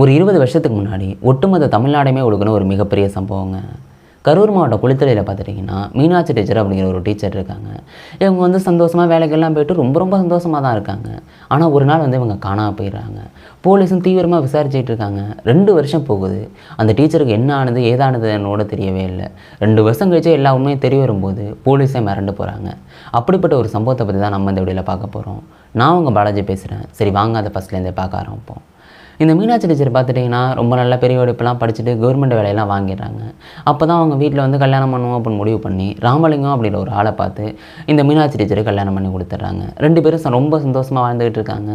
ஒரு இருபது வருஷத்துக்கு முன்னாடி ஒட்டுமொத்த தமிழ்நாடையுமே ஒழுகுன ஒரு மிகப்பெரிய சம்பவங்க. கரூர் மாவட்டம் குளித்தலையில் பார்த்துட்டிங்கன்னா மீனாட்சி டீச்சர் அப்படிங்கிற ஒரு டீச்சர் இருக்காங்க. இவங்க வந்து சந்தோஷமாக வேலைக்கெல்லாம் போயிட்டு ரொம்ப ரொம்ப சந்தோஷமாக தான் இருக்காங்க. ஆனால் ஒரு நாள் வந்து இவங்க காணாமல் போயிடுறாங்க. போலீஸும் தீவிரமாக விசாரிச்சுட்டு இருக்காங்க. ரெண்டு வருஷம் போகுது. அந்த டீச்சருக்கு என்ன ஆனது ஏதானதுன்னோட தெரியவே இல்லை. ரெண்டு வருஷம் கழிச்சு எல்லா உண்மையும் தெரிய வரும்போது போலீஸே மிரண்டு போகிறாங்க அப்படிப்பட்ட ஒரு சம்பவத்தை பற்றி தான் நம்ம இந்த வீடியோவில் பார்க்க போகிறோம் நான் உங்கள் பாலாஜி பேசுகிறேன் சரி வாங்க அதை ஃபஸ்ட்லேருந்தே பார்க்க ஆரம்பிப்போம். இந்த மீனாட்சி டீச்சர் பார்த்துட்டிங்கன்னா ரொம்ப நல்ல பெரிய படிப்பெல்லாம் படிச்சுட்டு கவர்மெண்ட் வேலையெல்லாம் வாங்கிடுறாங்க. அப்போ தான் அவங்க வீட்டில் வந்து கல்யாணம் பண்ணுவோம் அப்படின்னு முடிவு பண்ணி ராமலிங்கம் அப்படின்ற ஒரு ஆளை பார்த்து இந்த மீனாட்சி டீச்சருக்கு கல்யாணம் பண்ணி கொடுத்துட்றாங்க. ரெண்டு பேரும் ரொம்ப சந்தோஷமாக வாழ்ந்துகிட்டு இருக்காங்க.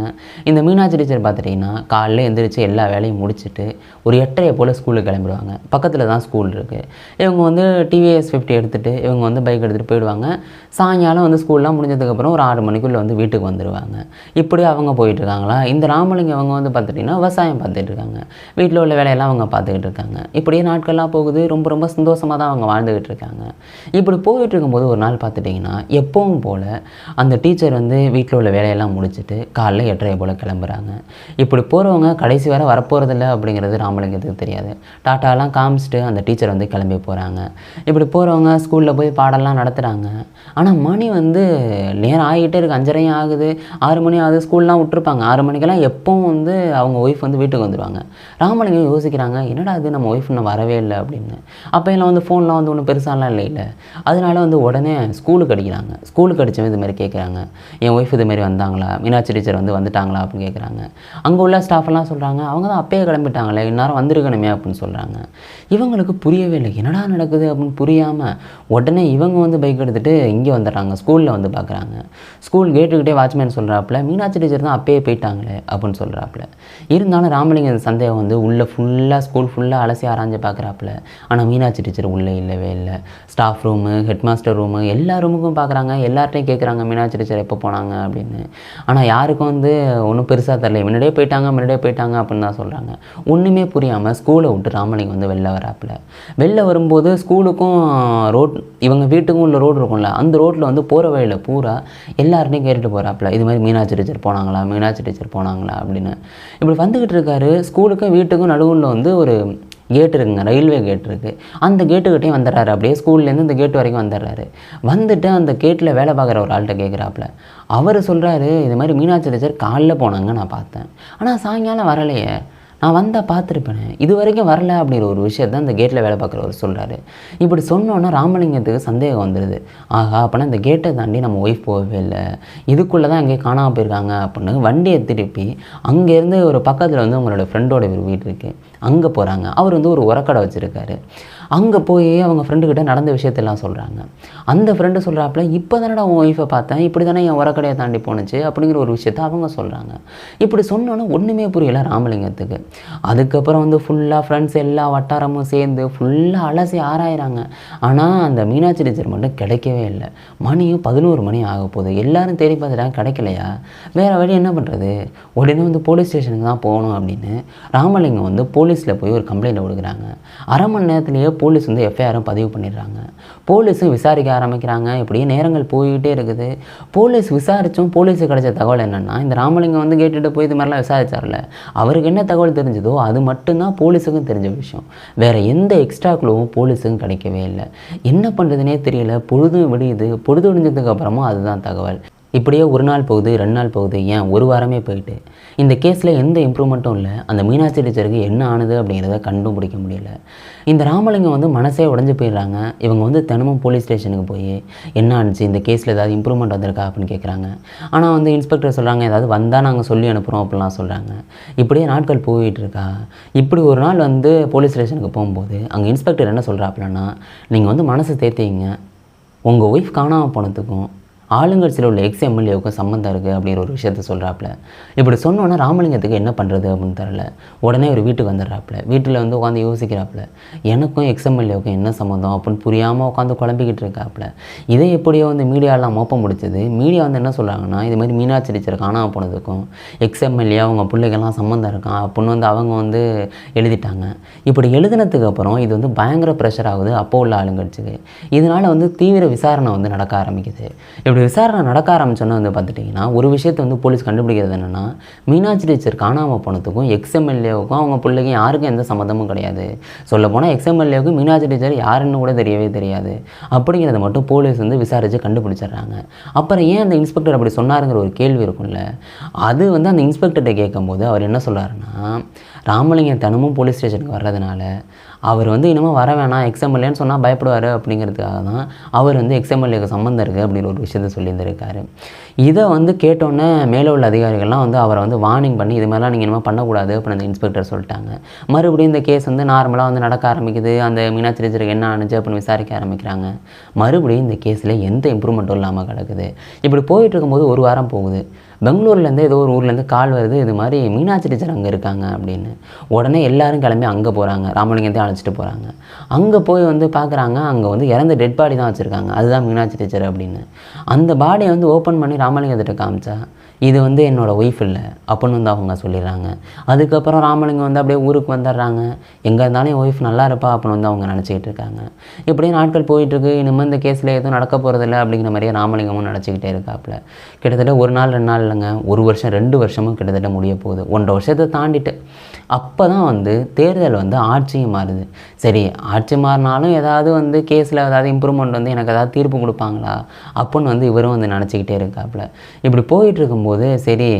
இந்த மீனாட்சி டீச்சர் பார்த்துட்டிங்கன்னா காலைல எழுந்திரிச்சு எல்லா வேலையும் முடிச்சுட்டு ஒரு எட்டரை போல் ஸ்கூலுக்கு கிளம்பிடுவாங்க. பக்கத்தில் தான் ஸ்கூல் இருக்குது இவங்க வந்து டிவிஎஸ் ஃபிஃப்டி எடுத்துகிட்டு இவங்க வந்து பைக் எடுத்துகிட்டு போயிடுவாங்க. சாயங்காலம் வந்து ஸ்கூல்லாம் முடிஞ்சதுக்கப்புறம் ஒரு ஆறு மணிக்குள்ளே வந்து வீட்டுக்கு வந்துடுவாங்க இப்படி அவங்க போயிட்டுருக்காங்களா இந்த ராமலிங்கம் அவங்க வந்து பார்த்துட்டிங்கன்னா விவசாயம் பார்த்துட்டு இருக்காங்க. வீட்டில் உள்ள வேலையெல்லாம் அவங்க பார்த்துக்கிட்டு இருக்காங்க. இப்படியே நாட்கள்லாம் போகுது. ரொம்ப ரொம்ப சந்தோஷமாக தான் அவங்க வாழ்ந்துக்கிட்டு இருக்காங்க. இப்படி போயிட்டு இருக்கும்போது ஒரு நாள் பார்த்துட்டிங்கன்னா எப்பவும் போல் அந்த டீச்சர் வந்து வீட்டில் உள்ள வேலையெல்லாம் முடிச்சுட்டு காலைல எட்டரை போல் கிளம்புறாங்க. இப்படி போகிறவங்க கடைசி வரை வரப்போகிறதில்ல அப்படிங்கிறது ராமலிங்கத்துக்கு தெரியாது. டாட்டாலாம் காமிச்சிட்டு அந்த டீச்சர் வந்து கிளம்பி போகிறாங்க இப்படி போகிறவங்க ஸ்கூலில் போய் பாடலாம் நடத்துகிறாங்க ஆனால் மணி வந்து நேரம் ஆகிட்டே இருக்குது அஞ்சரையும் ஆகுது. ஆறு மணி ஆகுது. ஸ்கூல்லாம் விட்டுருப்பாங்க. ஆறு மணிக்கெல்லாம் எப்பவும் வந்து அவங்க ஒய்ஃப் வந்து வீட்டுக்கு வந்துடுவாங்க. ராமலிங்கம் யோசிக்கிறாங்க என்னடா அது நம்ம ஒய்ஃப் இன்னும் வரவே இல்லை அப்படின்னு. அப்போ எல்லாம் வந்து ஃபோன்லாம் வந்து ஒன்றும் பெருசாலாம் இல்லை இல்லை. அதனால வந்து உடனே ஸ்கூலுக்கு அடிக்கிறாங்க. ஸ்கூலுக்கு அடித்தவன் இது மாதிரி கேட்குறாங்க என் ஒய்ஃப் இது மாதிரி வந்தாங்களா? மீனாட்சி டீச்சர் வந்து வந்துட்டாங்களா? அப்படின்னு கேட்குறாங்க அங்கே உள்ள ஸ்டாஃப் எல்லாம் சொல்கிறாங்க அவங்க தான் அப்பயே கிளம்பிட்டாங்களே இந்நேரம் வந்திருக்கணுமே அப்படின்னு சொல்கிறாங்க இவங்களுக்கு புரியவே இல்லை என்னடா நடக்குது? அப்படின்னு புரியாமல் உடனே இவங்க வந்து பைக் எடுத்துகிட்டு இங்கே வந்துடுறாங்க ஸ்கூலில் வந்து பார்க்குறாங்க ஸ்கூல் கேட்டுக்கிட்டே வாட்ச்மேன் சொல்கிறாப்புல மீனாட்சி டீச்சர் தான் அப்பயே போயிட்டாங்களே அப்படின்னு சொல்கிறாப்புல இருந்தாலும் ராமலிங்கம் சந்தேகம் வந்து உள்ளே ஃபுல்லாக ஸ்கூல் ஃபுல்லாக அலசி ஆராய்ஞ்சு பார்க்குறாப்புல ஆனால் மீனாட்சி டீச்சர் உள்ளே இல்லவே இல்லை. Staff room head master room எல்லா ரூமுக்கும் பார்க்குறாங்க எல்லார்ட்டையும் கேட்குறாங்க மீனாட்சி டீச்சர் எப்போ போனாங்க? அப்படின்னு. ஆனால் யாருக்கும் வந்து ஒன்றும் பெருசாக தெரியல. முன்னாடியே போயிட்டாங்க முன்னாடியே போயிட்டாங்க அப்படின்னு தான் சொல்கிறாங்க ஒன்றுமே புரியாமல் ஸ்கூலை விட்டு ராமலிங்கம் வந்து வெளில வராப்புல. வெளில வரும்போது ஸ்கூலுக்கும் ரோட் இவங்க வீட்டுக்கும் உள்ள ரோடு இருக்கும்ல. அந்த ரோட்டில் வந்து போகிற வழியில் பூரா எல்லார்ட்டையும் கேட்டுட்டு போகிறாப்புல இது மாதிரி மீனாட்சி டீச்சர் போனாங்களா? மீனாட்சி டீச்சர் போனாங்களா? அப்படின்னு. இப்படி வந்து வந்துக்கிட்டு இருக்காரு ஸ்கூலுக்கும் வீட்டுக்கும் நடுவில் வந்து ஒரு கேட் இருக்குங்க ரயில்வே கேட் இருக்குது அந்த கேட்டுக்கிட்டையும் வந்துடுறாரு அப்படியே ஸ்கூல்லேருந்து இந்த கேட் வரைக்கும் வந்துடுறாரு. வந்துட்டு அந்த கேட்டில் வேலை பார்க்குற ஒரு ஆள்கிட்ட கேட்குறாப்புல அவர் சொல்கிறாரு இது மாதிரி மீனாட்சி டீச்சர் காலைல போனாங்க நான் பார்த்தேன். ஆனால் சாயங்காலம் வரலையே. நான் வந்தால் பார்த்துருப்பேனே. இது வரைக்கும் வரல அப்படிங்கிற ஒரு விஷயத்த அந்த கேட்டில் வேலை பார்க்குறவர் சொல்கிறாரு இப்படி சொன்னோன்னா ராமலிங்கத்துக்கு சந்தேகம் வந்துடுது ஆஹா அப்போனா இந்த கேட்டை தாண்டி நம்ம ஒய்ஃப் போகவே இல்லை. இதுக்குள்ளே தான் எங்கேயும் காணாமல் போயிருக்காங்க அப்படின்னு வண்டியை திருப்பி அங்கேருந்து ஒரு பக்கத்தில் வந்து உங்களோட ஃப்ரெண்டோட ஒரு வீடு இருக்குது அங்கே போகிறாங்க அவர் வந்து ஒரு உரக்கடை வச்சுருக்காரு. அங்கே போய் அவங்க ஃப்ரெண்டுக்கிட்ட நடந்த விஷயத்தெல்லாம் சொல்கிறாங்க அந்த ஃப்ரெண்டு சொல்கிறாப்புல இப்போ தானடா உன் ஒய்ஃபை பார்த்தேன். இப்படி தானே என் உரக்கடையை தாண்டி போணுச்சு அப்படிங்கிற ஒரு விஷயத்த அவங்க சொல்கிறாங்க இப்படி சொன்னோன்னே ஒன்றுமே புரியல ராமலிங்கத்துக்கு. அதுக்கப்புறம் வந்து ஃபுல்லாக ஃப்ரெண்ட்ஸ் எல்லா வட்டாரமும் சேர்ந்து ஃபுல்லாக அலசி ஆராயிறாங்க. ஆனால் அந்த மீனாட்சி டீச்சர் மட்டும் கிடைக்கவே இல்லை. மணியும் பதினோரு மணி ஆக போகுது. எல்லாரும் தேடி பார்த்துட்டா கிடைக்கலையா? வேறு வழி என்ன பண்ணுறது உடனே வந்து போலீஸ் ஸ்டேஷனுக்கு தான் போகணும் அப்படின்னு ராமலிங்கம் வந்து போலீஸில் போய் ஒரு கம்ப்ளைண்ட் கொடுக்குறாங்க. அரை மணி நேரத்துலேயே போலீஸ் வந்து எஃப்ஐஆரும் பதிவு பண்ணிடுறாங்க. போலீஸும் விசாரிக்க ஆரம்பிக்கிறாங்க. இப்படியே நேரங்கள் போய்கிட்டே இருக்குது. போலீஸ் விசாரித்தும் போலீஸுக்கு கிடைச்ச தகவல் என்னென்னா இந்த ராமலிங்கம் வந்து கேட்டுட்டு போய் இது மாதிரிலாம் விசாரிச்சார்ல. அவருக்கு என்ன தகவல் தெரிஞ்சதோ அது மட்டும்தான் போலீஸுக்கும் தெரிஞ்ச விஷயம். வேறு எந்த எக்ஸ்ட்ரா குழுவும் போலீஸுக்கும் கிடைக்கவே இல்லை. என்ன பண்ணுறதுனே தெரியல. பொழுதும் விடியுது. பொழுது விடிஞ்சதுக்கு அப்புறமா அதுதான் தகவல். இப்படியே ஒரு நாள் போகுது ரெண்டு நாள் போகுது ஏன் ஒரு வாரமே போயிட்டு? இந்த கேஸில் எந்த இம்ப்ரூவ்மெண்ட்டும் இல்லை. அந்த மீனாட்சி டீச்சருக்கு என்ன ஆனது அப்படிங்கிறத கண்டும் பிடிக்க முடியல. இந்த ராமலிங்கம் வந்து மனசே உடஞ்சி போயிடுறாங்க. இவங்க வந்து தினமும் போலீஸ் ஸ்டேஷனுக்கு போய் என்ன ஆனிச்சு? இந்த கேஸில் ஏதாவது இம்ப்ரூவ்மெண்ட் வந்திருக்கா அப்படின்னு கேட்குறாங்க ஆனால் வந்து இன்ஸ்பெக்டர் சொல்கிறாங்க ஏதாவது வந்தால் நாங்கள் சொல்லி அனுப்புகிறோம் அப்படிலாம் சொல்கிறாங்க இப்படியே நாட்கள் போயிட்டு இருக்கா. இப்படி ஒரு நாள் வந்து போலீஸ் ஸ்டேஷனுக்கு போகும்போது அங்கே இன்ஸ்பெக்டர் என்ன சொல்கிறாப்புலன்னா நீங்கள் வந்து மனசு தேர்த்திங்க உங்கள் ஒய்ஃப் காணாமல் போனதுக்கும் ஆளுங்கட்சியில் உள்ள எக்ஸ் எம்எல்ஏவுக்கும் சம்மந்தம் இருக்குது அப்படிங்கிற ஒரு விஷயத்த சொல்கிறாப்புல இப்படி சொன்னோன்னே ராமலிங்கத்துக்கு என்ன பண்ணுறது அப்படின்னு தெரில உடனே ஒரு வீட்டுக்கு வந்துடுறாப்புல. வீட்டில் வந்து உட்காந்து யோசிக்கிறாப்புல. எனக்கும் எக்ஸ் எம்எல்ஏவுக்கும் என்ன சம்மந்தம் அப்படின்னு புரியாமல் உட்காந்து குழம்பிக்கிட்டு இருக்காப்புல. இதை எப்படியோ வந்து மீடியாலாம் மோப்பம் முடிச்சது. மீடியா வந்து என்ன சொல்கிறாங்கன்னா இது மாதிரி மீனாட்சி டீச்சர் காணாமல் போனதுக்கும் எக்ஸ் எம்எல்ஏ அவங்க பிள்ளைகள்லாம் சம்மந்தம் இருக்கான் அப்படின்னு வந்து அவங்க வந்து எழுதிட்டாங்க. இப்படி எழுதினதுக்கு அப்புறம் இது வந்து பயங்கர ப்ரெஷர் ஆகுது அப்போ உள்ள ஆளுங்கட்சிக்கு. இதனால் வந்து தீவிர விசாரணை வந்து நடக்க ஆரம்பிக்குது. இப்படி ஒரு விசாரணை நடக்க ஆரம்பிச்சோன்னா வந்து பார்த்துட்டிங்கன்னா ஒரு விஷயத்தை வந்து போலீஸ் கண்டுபிடிக்கிறது என்னென்னா மீனாட்சி டீச்சர் காணாமல் போனதுக்கும் எக்ஸ்எம்எல்ஏவுக்கும் அவங்க பிள்ளைக்கும் யாருக்கும் எந்த சம்மந்தமும் கிடையாது. சொல்ல போனால் எக்ஸ்எம்எல்ஏவுக்கும் மீனாட்சி டீச்சர் யாருன்னு கூட தெரியவே தெரியாது. அப்படிங்கிறத மட்டும் போலீஸ் வந்து விசாரித்து கண்டுபிடிச்சிடுறாங்க. அப்புறம் ஏன் அந்த இன்ஸ்பெக்டர் அப்படி சொன்னாருங்கிற ஒரு கேள்வி இருக்கும்ல அது வந்து அந்த இன்ஸ்பெக்டர்கிட்ட கேட்கும்போது அவர் என்ன சொல்கிறாருன்னா ராமலிங்கம் தினமும் போலீஸ் ஸ்டேஷனுக்கு வர்றதுனால அவர் வந்து இனிமேல் வர வேணாம் எக்ஸ்எம்எல்ஏன்னு சொன்னால் பயப்படுவார் அப்படிங்கிறதுக்காக தான் அவர் வந்து எக்ஸ்எம்எல்ஏக்கு சம்மந்தம் இருக்குது அப்படின்னு ஒரு விஷயத்த சொல்லியிருந்திருக்காரு. இதை வந்து கேட்டோன்னே மேலே உள்ள அதிகாரிகள்லாம் வந்து அவரை வந்து வார்னிங் பண்ணி இது மாதிரிலாம் நீங்கள் இனிமேல் பண்ணக்கூடாது அப்படின்னு அந்த இன்ஸ்பெக்டர் சொல்லிட்டாங்க. மறுபடியும் இந்த கேஸ் வந்து நார்மலாக வந்து நடக்க ஆரம்பிக்குது. அந்த மீனாட்சி டீச்சருக்கு என்ன ஆனிச்சு அப்படின்னு விசாரிக்க ஆரம்பிக்கிறாங்க. மறுபடியும் இந்த கேஸில் எந்த இம்ப்ரூவ்மெண்ட்டும் இல்லாமல் கிடக்குது. இப்படி போயிட்டு இருக்கும்போது ஒரு வாரம் போகுது. பெங்களூர்லேருந்து ஏதோ ஒரு ஊர்லேருந்து கால் வருது இது மாதிரி மீனாட்சி டீச்சர் அங்கே இருக்காங்க அப்படின்னு. உடனே எல்லாரும் கிளம்பி அங்கே போகிறாங்க ராமலிங்கத்தையும் அழைச்சிட்டு போகிறாங்க அங்கே போய் வந்து பார்க்குறாங்க அங்கே வந்து இறந்த டெட் பாடி தான் வச்சுருக்காங்க. அதுதான் மீனாட்சி டீச்சர் அப்படின்னு. அந்த பாடியை வந்து ஓப்பன் பண்ணி ராமலிங்கத்திட்ட காமிச்சா இது வந்து என்னோடய ஒய்ஃப் இல்லை. அப்படின்னு வந்து அவங்க சொல்லிடுறாங்க. அதுக்கப்புறம் ராமலிங்கம் வந்து அப்படியே ஊருக்கு வந்துடுறாங்க. எங்கே இருந்தாலும் என் ஒய்ஃப் நல்லா இருப்பா அப்படின்னு வந்து அவங்க நினச்சிக்கிட்டு இருக்காங்க. இப்படியே நாட்கள் போயிட்டுருக்கு. இனிமேல் இந்த கேஸில் எதுவும் நடக்க போகிறதில்ல அப்படிங்கிற மாதிரியே ராமலிங்கமும் நினச்சிக்கிட்டே இருக்காப்புல. கிட்டத்தட்ட ஒரு நாள் ரெண்டு நாள் இல்லைங்க. ஒரு வருஷம் ரெண்டு வருஷமும் கிட்டத்தட்ட முடிய போகுது. ஒன்றரை வருஷத்தை தாண்டிட்டு. அப்போ தான் வந்து தேர்தல் வந்து ஆட்சியும் மாறுது. சரி ஆட்சி மாறினாலும் ஏதாவது வந்து கேஸில் ஏதாவது இம்ப்ரூவ்மெண்ட் வந்து எனக்கு ஏதாவது தீர்ப்பு கொடுப்பாங்களா? அப்புடின்னு வந்து இவரும் வந்து நினச்சிக்கிட்டே இருக்காப்புல. இப்படி போயிட்டுருக்கும்போது சரி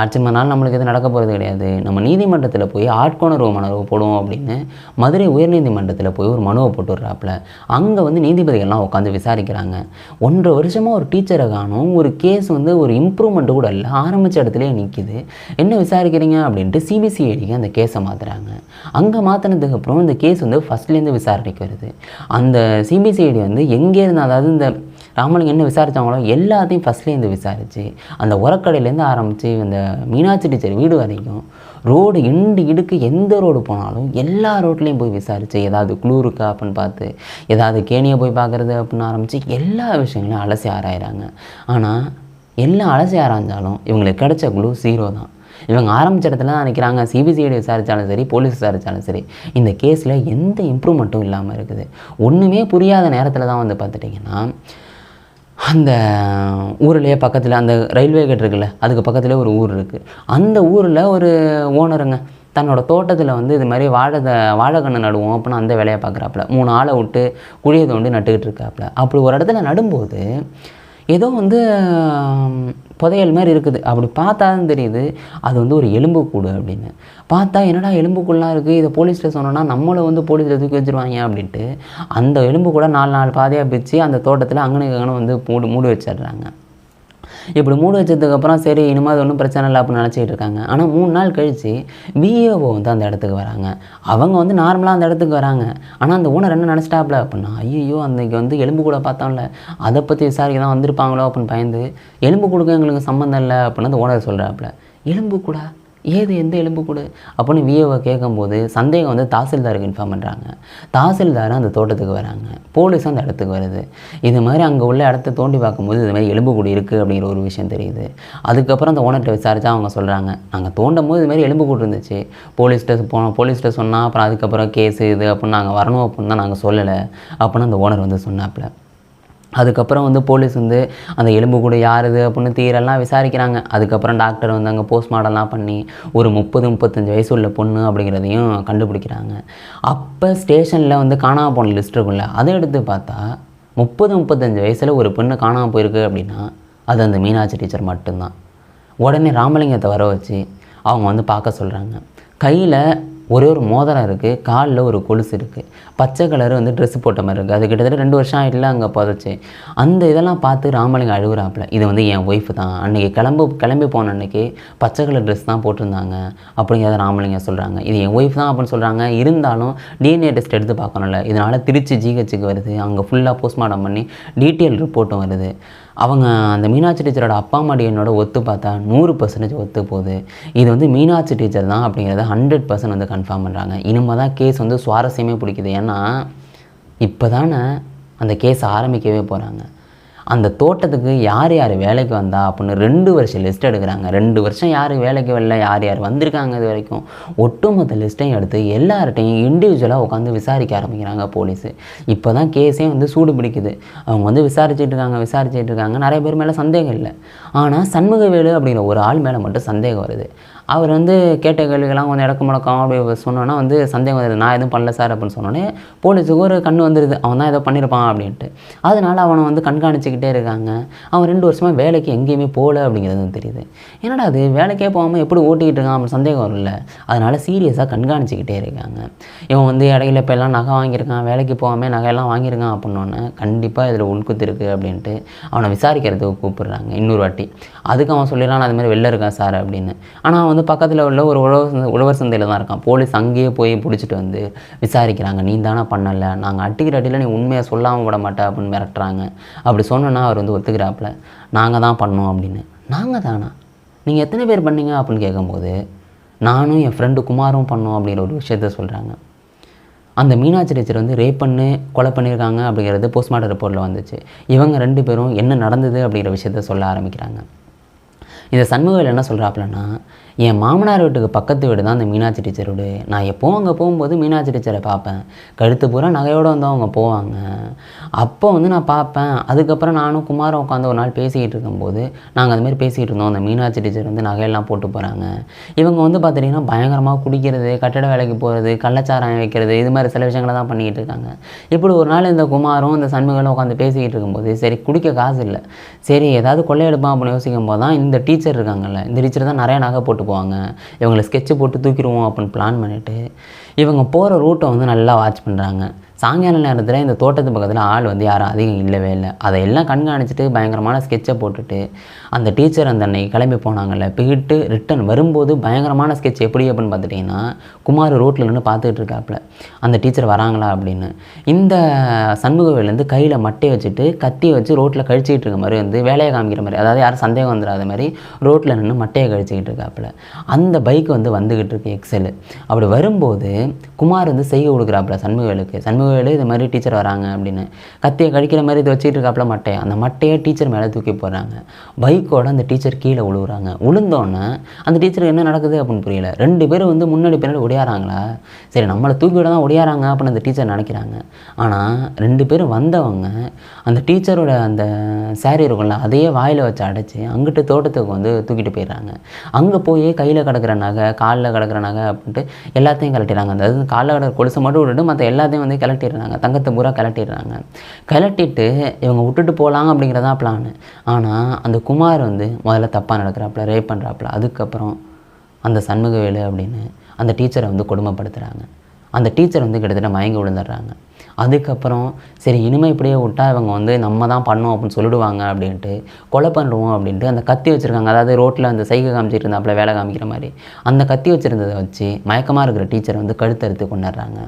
ஆட்சி மாறினாலும் நம்மளுக்கு எதுவும் நடக்க போகிறது கிடையாது. நம்ம நீதிமன்றத்தில் போய் ஆட்கொணர்வு மனுவை போடுவோம் அப்படின்னு மதுரை உயர்நீதிமன்றத்தில் போய் ஒரு மனுவை போட்டு விட்றாப்புல அங்கே வந்து நீதிபதிகள்லாம் உட்காந்து விசாரிக்கிறாங்க. ஒன்றரை வருஷமாக ஒரு டீச்சரை காணும் ஒரு கேஸ் வந்து ஒரு இம்ப்ரூவ்மெண்ட் கூட இல்லை ஆரம்பித்த இடத்துலேயே நிற்கிது என்ன விசாரிக்கிறீங்க அப்படின்ட்டு சிபிசிஐடிக்கு அந்த கேஸை மாற்றுறாங்க அங்கே மாற்றினதுக்கப்புறம் இந்த கேஸ் வந்து ஃபஸ்ட்லேருந்து விசாரணைக்கு வருது. அந்த சிபிசிஐடி வந்து எங்கேருந்து அதாவது இந்த ராமலிங்கம் என்ன விசாரித்தாங்களோ எல்லாத்தையும் ஃபஸ்ட்லேருந்து விசாரித்து அந்த உரக்கடையிலேருந்து ஆரம்பித்து இந்த மீனாட்சி டீச்சர் வீடு வரைக்கும் ரோடு இண்டு இடுக்கு எந்த ரோடு போனாலும் எல்லா ரோட்லேயும் போய் விசாரித்து ஏதாவது க்ளூ இருக்கா அப்படின்னு பார்த்து ஏதாவது கேணியை போய் பார்க்குறது அப்படின்னு ஆரம்பித்து எல்லா விஷயங்களையும் அலசி ஆராயிறாங்க. ஆனால் எல்லாம் அலசி ஆராய்ஞ்சாலும் இவங்களுக்கு கிடைச்ச க்ளூ ஜீரோ தான். இவங்க ஆரம்பிச்ச இடத்துல தான் நினைக்கிறாங்க சிபிசிஐடி விசாரித்தாலும் சரி போலீஸ் விசாரித்தாலும் சரி இந்த கேஸில் எந்த இம்ப்ரூவ்மெண்ட்டும் இல்லாமல் இருக்குது. ஒன்றுமே புரியாத நேரத்தில் தான் வந்து பார்த்துட்டிங்கன்னா அந்த ஊர்லேயே பக்கத்தில் அந்த ரயில்வே கேட் இருக்குல்ல அதுக்கு பக்கத்தில் ஒரு ஊர் இருக்குது அந்த ஊரில் ஒரு ஓனருங்க தன்னோட தோட்டத்தில் வந்து இது மாதிரி வாழை வாழைக்கண்ணை நடுவோம் அப்படின்னு அந்த வேலையை பார்க்குறாப்புல. மூணு ஆளை விட்டு குழியை தோண்டி நட்டுக்கிட்டு இருக்காப்புல. அப்படி ஒரு இடத்துல நடும்போது ஏதோ வந்து புதையல் மாதிரி இருக்குது. அப்படி பார்த்தா தான் தெரியுது அது வந்து ஒரு எலும்புக்கூடு அப்படின்னு. பார்த்தா என்னடா எலும்புக்குள்ளலாம் இருக்குது இதை போலீஸில் சொன்னோன்னா நம்மளை வந்து போலீஸில் தூக்கி வச்சிருவாங்க அப்படின்ட்டு. அந்த எலும்பு கூட நாலு நாலு பாதையாக பிரித்து அந்த தோட்டத்தில் அங்கனு இங்கனு வந்து மூடு மூடி வச்சிடுறாங்க. இப்படி மூடி வச்சதுக்கப்புறம் சரி இனிமேல் அது ஒன்றும் பிரச்சனை இல்லை அப்படின்னு நினச்சிக்கிட்டு இருக்காங்க. ஆனால் மூணு நாள் கழித்து பிஏஓ வந்து அந்த இடத்துக்கு வராங்க. அவங்க வந்து நார்மலாக அந்த இடத்துக்கு வராங்க. ஆனால் அந்த ஓனர் என்ன நினச்சிட்டாப்ல அப்படின்னா ஐயோ அன்றைக்கி வந்து எலும்பு கூட பார்த்தோம்ல அதை பற்றி விசாரிக்க தான் வந்திருப்பாங்களோ அப்படின்னு பயந்து எலும்பு கொடுக்க எங்களுக்கு சம்மந்தம் இல்லை அப்படின்னு அந்த ஓனர் சொல்கிறாப்புல எலும்பு கூட? ஏது எந்த எலும்பு கூடு? அப்படின்னு விஏவை கேட்கும்போது சந்தேகம் வந்து தாசில்தாருக்கு இன்ஃபார்ம் பண்ணுறாங்க தாசில்தார் அந்த தோட்டத்துக்கு வராங்க. போலீஸ் அந்த இடத்துக்கு வருது. இது மாதிரி அங்கே உள்ள இடத்த தோண்டி பார்க்கும்போது இது மாதிரி எலும்பு கூடு இருக்குது அப்படிங்கிற ஒரு விஷயம் தெரியுது. அதுக்கப்புறம் அந்த ஓனர்கிட்ட விசாரித்தா அவங்க சொல்கிறாங்க நாங்கள் தோண்டும் போது இது மாதிரி எலும்புக்கூடு இருந்துச்சு. போலீஸ்கிட்ட போனோம் போலீஸ்கிட்ட சொன்னால் அப்புறம் அதுக்கப்புறம் கேஸு இது அப்படின்னு நாங்கள் வரணும் அப்படின்னு தான் நாங்கள் சொல்லலை. அப்படின்னு அந்த ஓனர் வந்து சொன்னாப்புல. அதுக்கப்புறம் வந்து போலீஸ் வந்து அந்த எலும்பு கூட யாருது அப்படின்னு தீரெல்லாம் விசாரிக்கிறாங்க. அதுக்கப்புறம் டாக்டர் வந்து அங்கே போஸ்ட்மார்ட்டம்லாம் பண்ணி ஒரு முப்பது முப்பத்தஞ்சு வயசு உள்ள பொண்ணு அப்படிங்கிறதையும் கண்டுபிடிக்கிறாங்க. அப்போ ஸ்டேஷனில் வந்து காணாமல் போன லிஸ்ட் இருக்குல்ல அதை எடுத்து பார்த்தா முப்பது முப்பத்தஞ்சு வயசில் ஒரு பெண்ணு காணாமல் போயிருக்கு அப்படின்னா அது அந்த மீனாட்சி டீச்சர் மட்டும்தான். உடனே ராமலிங்கத்தை வர வச்சு அவங்க வந்து பார்க்க சொல்கிறாங்க கையில் ஒரே ஒரு மோதிரம் இருக்குது காலில் ஒரு கொலுசு இருக்குது பச்சை கலர் வந்து ட்ரெஸ் போட்ட மாதிரி இருக்குது அது கிட்டத்தட்ட ரெண்டு வருஷம் ஆகிட்டுல அங்கே புதைச்சி. அந்த இதெல்லாம் பார்த்து ராமலிங்கம் அழுகுறாப்புல. இது வந்து என் ஒய்ஃப் தான். அன்றைக்கி கிளம்பு கிளம்பி போன அன்றைக்கி பச்சை கலர் ட்ரெஸ் தான் போட்டிருந்தாங்க. அப்படிங்கிறத ராமலிங்கம் சொல்கிறாங்க இது என் ஒய்ஃப் தான் அப்படின்னு சொல்கிறாங்க இருந்தாலும் டிஎன்ஏ டெஸ்ட் எடுத்து பார்க்கணும்ல. இதனால் திருச்சி ஜிஹெச்சுக்கு வருது. அங்கே ஃபுல்லாக போஸ்ட்மார்ட்டம் பண்ணி டீட்டெயில் ரிப்போர்ட்டும் வருது. அவங்க அந்த மீனாட்சி டீச்சரோட அப்பா அம்மா என்னோட ஒத்து பார்த்தா நூறு பர்சன்டேஜ் ஒத்து போகுது. இது வந்து மீனாட்சி டீச்சர் தான் அப்படிங்கிறத ஹண்ட்ரட் பர்சன்ட் வந்து கன்ஃபார்ம் பண்ணுறாங்க இனிமேல் தான் கேஸ் வந்து சுவாரஸ்யமே பிடிக்குது. ஏன்னா இப்போ தானே அந்த கேஸ் ஆரம்பிக்கவே போகிறாங்க அந்த தோட்டத்துக்கு யார் யார் வேலைக்கு வந்தா அப்படின்னு ரெண்டு வருஷம் லிஸ்ட் எடுக்கிறாங்க. ரெண்டு வருஷம் யார் வேலைக்கு வரல யார் யார் வந்திருக்காங்க இது வரைக்கும். ஒட்டுமொத்த லிஸ்ட்டையும் எடுத்து எல்லார்ட்டையும் இண்டிவிஜுவலாக உட்காந்து விசாரிக்க ஆரம்பிக்கிறாங்க போலீஸு இப்போ தான் கேஸே வந்து சூடு பிடிக்குது. அவங்க வந்து விசாரிச்சுட்டு இருக்காங்க விசாரிச்சுட்டு இருக்காங்க. நிறைய பேர் மேலே சந்தேகம் இல்லை. ஆனால் சண்முகவேலு அப்படிங்கிற ஒரு ஆள் மேலே மட்டும் சந்தேகம் வருது. அவர் வந்து கேட்ட கேள்விகள்லாம் கொஞ்சம் இடக்கு முடக்கம் அப்படி சொன்னோன்னா வந்து சந்தேகம் வருது நான் எதுவும் பண்ணல சார் அப்படின்னு சொன்னோன்னே போலீஸுக்கு ஒரு கண் வந்துடுது அவன் தான் ஏதோ பண்ணியிருப்பான் அப்படின்ட்டு. அதனால அவனை வந்து கண்காணிச்சிக்கிட்டே இருக்காங்க. அவன் ரெண்டு வருஷமாக வேலைக்கு எங்கேயுமே போகல அப்படிங்கிறது வந்து தெரியுது. என்னடா அது வேலைக்கே போகாமல் எப்படி ஓட்டிக்கிட்டு இருக்கான் அப்படின்னு சந்தேகம் வரும்ல அதனால சீரியஸாக கண்காணிச்சிக்கிட்டே இருக்காங்க. இவன் வந்து இடையில இப்போ எல்லாம் நகை வாங்கியிருக்கான். வேலைக்கு போகாமல் நகையெல்லாம் வாங்கியிருக்கான் அப்படின்னோடனே கண்டிப்பாக இதில் உள்குத்து இருக்குது அப்படின்ட்டு அவனை விசாரிக்கிறதுக்கு கூப்பிடுறாங்க. இன்னொரு வாட்டி. அதுக்கு அவன் சொல்லிடலாம் நான் அது மாதிரி வெளில இருக்கான் சார் அப்படின்னு. ஆனால் அவன் வந்து பக்கத்தில் உள்ள ஒரு உழவர் சந்தை உழவர் சந்தையில் தான் இருக்கான். போலீஸ் அங்கேயே போய் பிடிச்சிட்டு வந்து விசாரிக்கிறாங்க. நீ தானே பண்ணலை. நாங்கள் அட்டிக்கிற அடியில் நீ உண்மையை சொல்லாமல் விட மாட்டே அப்படின்னு மிரட்டுறாங்க. அப்படி சொன்னோன்னா அவர் வந்து ஒத்துக்கிறாப்புல. நாங்கள் தான் பண்ணோம் அப்படின்னு. நாங்கள் தானா? நீங்கள் எத்தனை பேர் பண்ணீங்க? அப்படின்னு கேட்கும்போது நானும் என் ஃப்ரெண்டு குமாரும் பண்ணோம் அப்படிங்கிற ஒரு விஷயத்த சொல்கிறாங்க அந்த மீனாட்சி டீச்சர் வந்து ரேப் பண்ணு கொலை பண்ணியிருக்காங்க அப்படிங்கிறது போஸ்ட்மார்ட்டம் ரிப்போர்ட்டில் வந்துச்சு. இவங்க ரெண்டு பேரும் என்ன நடந்தது அப்படிங்கிற விஷயத்த சொல்ல ஆரம்பிக்கிறாங்க. இந்த சண்முகவில் என்ன சொல்கிறாப்புலன்னா என் மாமனார் வீட்டுக்கு பக்கத்து வீடு தான் அந்த மீனாட்சி டீச்சர் வீடு. நான் எப்போவும் அங்கே போகும்போது மீனாட்சி டீச்சரை பார்ப்பேன். கழுத்து பூரா நகையோடு வந்து அவங்க போவாங்க. அப்போ வந்து நான் பார்ப்பேன். அதுக்கப்புறம் நானும் குமாரம் உட்காந்து ஒரு நாள் பேசிக்கிட்டு இருக்கும்போது நாங்கள் அதுமாரி பேசிக்கிட்டு இருந்தோம். அந்த மீனாட்சி டீச்சர் வந்து நகையெல்லாம் போட்டு போகிறாங்க இவங்க வந்து பார்த்துட்டிங்கன்னா பயங்கரமாக குடிக்கிறது கட்டட வேலைக்கு போகிறது கள்ளச்சாராயம் வைக்கிறது இது மாதிரி சில விஷயங்களை தான் பண்ணிக்கிட்டு இருக்காங்க. இப்படி ஒரு நாள் இந்த குமாரும் இந்த சண்முகளும் உட்காந்து பேசிக்கிட்டு இருக்கும்போது சரி குடிக்க காசு இல்லை. சரி ஏதாவது கொள்ளையெடுப்பான் அப்படின்னு யோசிக்கும் போது தான் இந்த டீச்சர் இருக்காங்கல்ல இந்த டீச்சர் தான் நிறைய நகை போட்டு போவாங்க இவங்களை ஸ்கெட்சு போட்டு தூக்கிடுவோம் அப்படின்னு பிளான் பண்ணிவிட்டு இவங்க போகிற ரூட்டை வந்து நல்லா வாட்ச் பண்ணுறாங்க சாயங்கால நேரத்தில் இந்த தோட்டத்து பக்கத்தில் ஆள் வந்து யாரும் அதிகம் இல்லவே இல்லை. அதை எல்லாம் கண்காணிச்சிட்டு பயங்கரமான ஸ்கெட்சை போட்டுட்டு அந்த டீச்சர் அந்த அன்னைக்கு கிளம்பி போனாங்கல்ல போயிட்டு ரிட்டன் வரும்போது பயங்கரமான ஸ்கெட்ச் எப்படி அப்படின்னு பார்த்துட்டிங்கன்னா குமார் ரோட்டில் நின்று பார்த்துட்டு இருக்காப்புல. அந்த டீச்சர் வராங்களா அப்படின்னு. இந்த சண்முகவேலேருந்து கையில் மட்டையை வச்சுட்டு கத்தியை வச்சு ரோட்டில் கழிச்சிக்கிட்டு இருக்க மாதிரி வந்து வேலையை காமிக்கிற மாதிரி அதாவது யாரும் சந்தேகம் வந்துடாத மாதிரி ரோட்டில் நின்று மட்டையை கழிச்சிக்கிட்டு இருக்காப்புல. அந்த பைக் வந்து வந்துக்கிட்டு இருக்கு எக்ஸல் அப்படி வரும்போது குமார் வந்து செய்ய கொடுக்குறாப்புல சண்முகவேலுக்கு. சண்முகவேலு இது மாதிரி டீச்சர் வராங்க அப்படின்னு. கத்தியை கழிக்கிற மாதிரி இதை வச்சுட்டு இருக்காப்புல மட்டையை. அந்த மட்டையை டீச்சர் மேலே தூக்கி போடுறாங்க. பைக்கோட அந்த டீச்சர் கீழே விழுகுறாங்க விழுந்தோன்னே அந்த டீச்சருக்கு என்ன நடக்குது அப்படின்னு புரியல. ரெண்டு பேரும் வந்து முன்னாடி பின்னாடி ஒடியாராங்களா சரி நம்மளை தூக்கி விட தான் ஒடியாராங்க அப்படின்னு அந்த டீச்சர் நினைக்கிறாங்க. ஆனால் ரெண்டு பேரும் வந்தவங்க அந்த டீச்சரோட அந்த saree இருக்கும்ல அதையே வாயில் வச்சு அடைச்சி அங்கிட்டு தோட்டத்துக்கு வந்து தூக்கிட்டு போயிடுறாங்க. அங்கே போய் கையில் கிடக்கிற நகை காலில் கிடக்கிற நகை அப்படின்ட்டு எல்லாத்தையும் கலட்டிடுறாங்க அதாவது காலில் கிடக்கிற கொலுசை மட்டும் விட்டுட்டு மற்ற எல்லாத்தையும் வந்து கிளட்டிடுறாங்க தங்கத்தை பூரா கிளட்டிடுறாங்க கிளட்டிட்டு இவங்க விட்டுட்டு போகலாங்க அப்படிங்கிறதா பிளான் ஆனால் அந்த குமார் வந்து முதல்ல தப்பாக நடக்கிறாப்புல ரேப் பண்ணுறாப்புல அதுக்கப்புறம் அந்த சண்முகவேலு அப்படின்னு அந்த டீச்சரை வந்து கொடுமைப்படுத்துகிறாங்க அந்த டீச்சர் வந்து கிட்டத்தட்ட மயங்கி விழுந்துடுறாங்க. அதுக்கப்புறம் சரி இனிமேல் இப்படியே விட்டா இவங்க வந்து நம்ம தான் பண்ணோம் அப்படின்னு சொல்லிடுவாங்க அப்படின்ட்டு கொலை பண்ணுவோம் அப்படின்ட்டு அந்த கத்தி வச்சுருக்காங்க. அதாவது ரோட்டில் அந்த சைகை காமிச்சிட்டு இருந்தாப்புல வேலை காமிக்கிற மாதிரி. அந்த கத்தி வச்சுருந்ததை வச்சு மயக்கமாக இருக்கிற டீச்சரை வந்து கழுத்தறுத்து கொண்டுடுறாங்க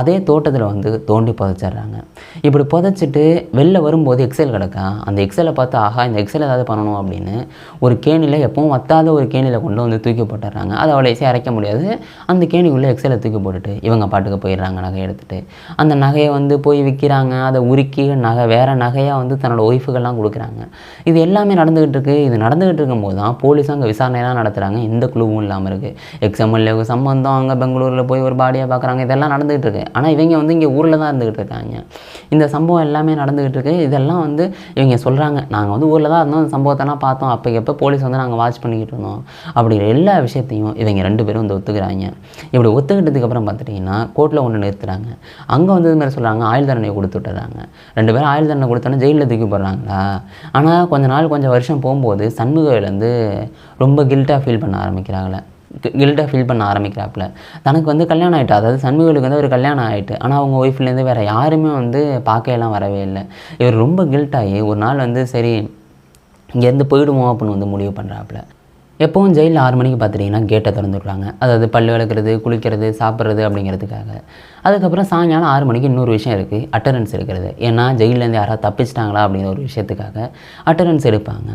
அதே தோட்டத்தில் வந்து தோண்டி புதைச்சிடுறாங்க. இப்படி புதைச்சிட்டு வெளில வரும்போது எக்ஸல் கிடக்கா? அந்த எக்ஸலை பார்த்து ஆஹா இந்த எக்ஸல் ஏதாவது பண்ணணும் அப்படின்னு ஒரு கேணியில் எப்பவும் வத்தாத ஒரு கேணியில் கொண்டு வந்து தூக்கி போட்டுடுறாங்க. அதை அவ்வளோ ஈஸியாக அரைக்க முடியாது. அந்த கேணிக்குள்ளே எக்ஸலை தூக்கி போட்டுட்டு இவங்க பாட்டுக்கு போயிடுறாங்க நகை எடுத்துகிட்டு அந்த நகையை வந்து போய் விற்கிறாங்க அதை உருக்கி நகை வேறு நகையாக வந்து தன்னோட ஒய்ஃபுகள்லாம் கொடுக்குறாங்க. இது எல்லாமே நடந்துகிட்டு இருக்கு. இது நடந்துகிட்டு இருக்கும்போது தான் போலீஸ் அங்கே விசாரணையெல்லாம் நடத்துகிறாங்க எந்த குழுவும் இல்லாமல் இருக்குது எக்ஸாம்பிள் சம்பந்தம். அங்கே பெங்களூரில் போய் ஒரு பாடியாக பார்க்குறாங்க. இதெல்லாம் நடந்துகிட்டு இருக்கு. ஆனால் இவங்க வந்து இங்கே ஊரில் தான் இருந்துகிட்டு இருக்காங்க. இந்த சம்பவம் எல்லாமே நடந்துகிட்டு இருக்கு. இதெல்லாம் வந்து இவங்க சொல்கிறாங்க நாங்கள் வந்து ஊரில் தான் இருந்தோம். அந்த சம்பவத்தெல்லாம் பார்த்தோம். அப்போ எப்போ போலீஸ் வந்து நாங்கள் வாட்ச் பண்ணிக்கிட்டு இருந்தோம். அப்படிங்கிற எல்லா விஷயத்தையும் இவங்க ரெண்டு பேரும் வந்து ஒத்துக்கிறாங்க. இப்படி ஒத்துக்கிட்டதுக்கப்புறம் பார்த்துட்டிங்கன்னா கோர்ட்டில் ஒன்று நிறுத்துகிறாங்க அங்கே வந்து இது மாதிரி சொல்கிறாங்க ஆயுள் தண்டனை கொடுத்து விட்டுறாங்க ரெண்டு பேரும் ஆயுள் தண்டனை கொடுத்தோன்னே ஜெயிலில் தூக்கி போடுறாங்களா? ஆனால் கொஞ்ச நாள் கொஞ்சம் வருஷம் போகும்போது சண்முகவேல் வந்து ரொம்ப கில்ட்டாக ஃபீல் பண்ண ஆரம்பிக்கிறாங்களே. கில்ட்டாக ஃபீல் பண்ண ஆரம்பிக்கிறாப்புல. தனக்கு வந்து கல்யாணம் ஆகிட்டு அதாவது சண்முகளுக்கு வந்து ஒரு கல்யாணம் ஆகிட்டு ஆனால் அவங்க ஒய்ஃப்லேருந்து வேறு யாருமே வந்து பார்க்கையெல்லாம் வரவே இல்லை. இவர் ரொம்ப கில்ட்டாகி ஒரு நாள் வந்து சரி இங்கேருந்து போயிடுவோம் அப்படின்னு வந்து முடிவு பண்ணுறாப்புல எப்போவும் ஜெயிலில் ஆறு மணிக்கு பார்த்துட்டிங்கன்னா கேட்டை திறந்து விட்றாங்க. அதாவது பல் விளக்குறது குளிக்கிறது சாப்பிட்றது அப்படிங்கிறதுக்காக. அதுக்கப்புறம் சாயங்காலம் ஆறு மணிக்கு இன்னொரு விஷயம் இருக்குது அட்டரன்ஸ் எடுக்கிறது. ஏன்னா ஜெயிலேருந்து யாராவது தப்பிச்சிட்டாங்களா அப்படிங்கிற ஒரு விஷயத்துக்காக அட்டரன்ஸ் எடுப்பாங்க.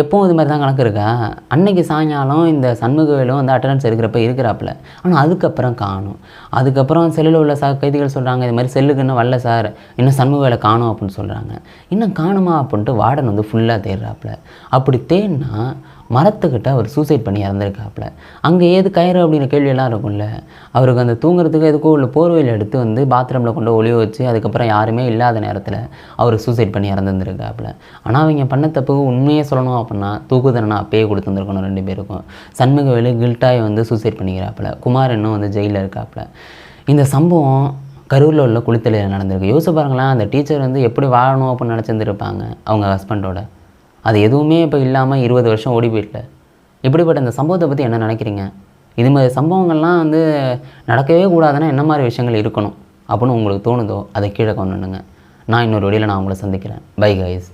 எப்போவும் இது மாதிரி தான் கணக்கு இருக்கா? அன்னைக்கு சாயங்காலம் இந்த சண்முகவேலும் வந்து அட்டரன்ஸ் எடுக்கிறப்ப இருக்கிறாப்புல. ஆனால் அதுக்கப்புறம் காணும். அதுக்கப்புறம் செல்லில் உள்ள ச கைதிகள் சொல்கிறாங்க இது மாதிரி செல்லுக்கு இன்னும் வரல சார் இன்னும் சண்முகவேலை காணும் அப்படின்னு சொல்கிறாங்க இன்னும் காணுமா அப்படின்ட்டு வார்டன் வந்து ஃபுல்லாக தேடுறாப்புல. அப்படி தேடினா மரத்துக்கிட்ட அவர் சூசைட் பண்ணி இறந்துருக்காப்புல. அங்கே ஏது கயிறு அப்படிங்கிற கேள்வியெல்லாம் இருக்கும்ல. அவருக்கு அந்த தூங்குறதுக்கு எதுக்கோ உள்ள போர்வையில் எடுத்து வந்து பாத்ரூமில் கொண்டு ஒளிய வச்சு அதுக்கப்புறம் யாருமே இல்லாத நேரத்தில் அவர் சூசைட் பண்ணி இறந்துருந்துருக்காப்புல. ஆனால் அவங்க பண்ண தப்புக்கு உண்மையே சொல்லணும் அப்படின்னா தூக்கு அப்பயே கொடுத்துருந்துருக்கணும் ரெண்டு பேருக்கும். சண்முகவேலு கில்ட்டாய் வந்து சூசைட் பண்ணிக்கிறாப்புல. குமார் இன்னும் வந்து ஜெயிலில் இருக்காப்புல. இந்த சம்பவம் கரூரில் உள்ள குளித்தலையில் நடந்திருக்கு. யோசிச்சு பாருங்களேன் அந்த டீச்சர் வந்து எப்படி வாழணும் அப்படின்னு நினச்சிருந்துருப்பாங்க அவங்க ஹஸ்பண்டோட அது எதுவுமே இப்போ இல்லாமல் இருபது வருஷம் ஓடி போயிட்டல. இப்படிப்பட்ட இந்த சம்பவத்தை பற்றி என்ன நினைக்கிறீங்க? இது மாதிரி சம்பவங்கள்லாம் வந்து நடக்கவே கூடாதுன்னா என்ன மாதிரி விஷயங்கள் இருக்கணும் அப்படின்னு உங்களுக்கு தோணுதோ அதை கீழே கொண்டுனுங்க நான் இன்னொரு வழியில் நான் உங்களை சந்திக்கிறேன். Bye guys